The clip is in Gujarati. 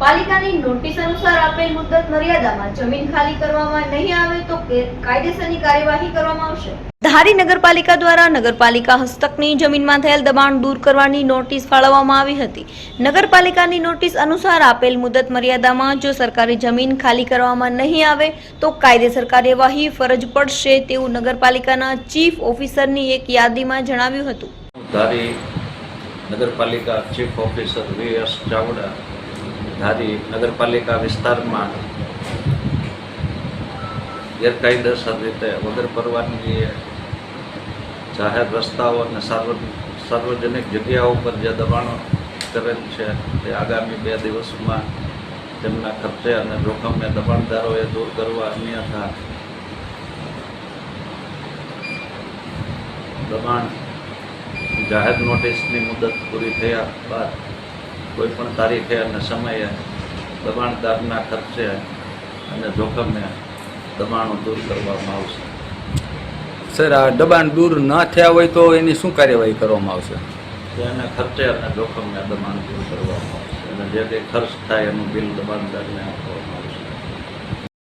પાલિકાની નોટિસ અનુસાર આપેલ મુદત મર્યાદામાં જમીન ખાલી કરવામાં નહીં આવે તો કાયદેસરની કાર્યવાહી કરવામાં આવશે. ધારી નગરપાલિકા દ્વારા નગરપાલિકા હસ્તકની જમીનમાં થયેલ દબાણ દૂર કરવાની નોટિસ ફાળવવામાં આવી હતી. નગરપાલિકાની નોટિસ અનુસાર આપેલ મુદત મર્યાદામાં જો સરકારી જમીન ખાલી કરવામાં નહીં આવે તો કાયદેસર કાર્યવાહી ફરજ પડશે તેવું નગરપાલિકાના ચીફ ઓફિસરની એક યાદીમાં જણાવ્યું હતું. ધારી નગરપાલિકા chief officer V S Chavda Dhari નગરપાલિકા વિસ્તારમાં ગેરકાયદેસર રીતે વગર પરવાનગીએ જાહેર રસ્તાઓ અને સાર્વજનિક જગ્યાઓ પર જે દબાણો કરેલ છે તે આગામી બે દિવસમાં તેમના ખર્ચે અને જોખમને દબાણદારોએ દૂર કરવા અન્યથા દબાણ જાહેર નોટિસની મુદત પૂરી થયા બાદ કોઈપણ તારીખે અને સમયે દબાણદારના ખર્ચે અને જોખમને દબાણો દૂર કરવામાં આવશે. સર આ દબાણ દૂર ન થયા હોય તો એની શું કાર્યવાહી કરવામાં આવશે? એના ખર્ચે અને જોખમને દબાણ દૂર કરવામાં આવશે. અને જે કંઈ ખર્ચ થાય એનું બિલ દબાણદારને આપવામાં આવશે.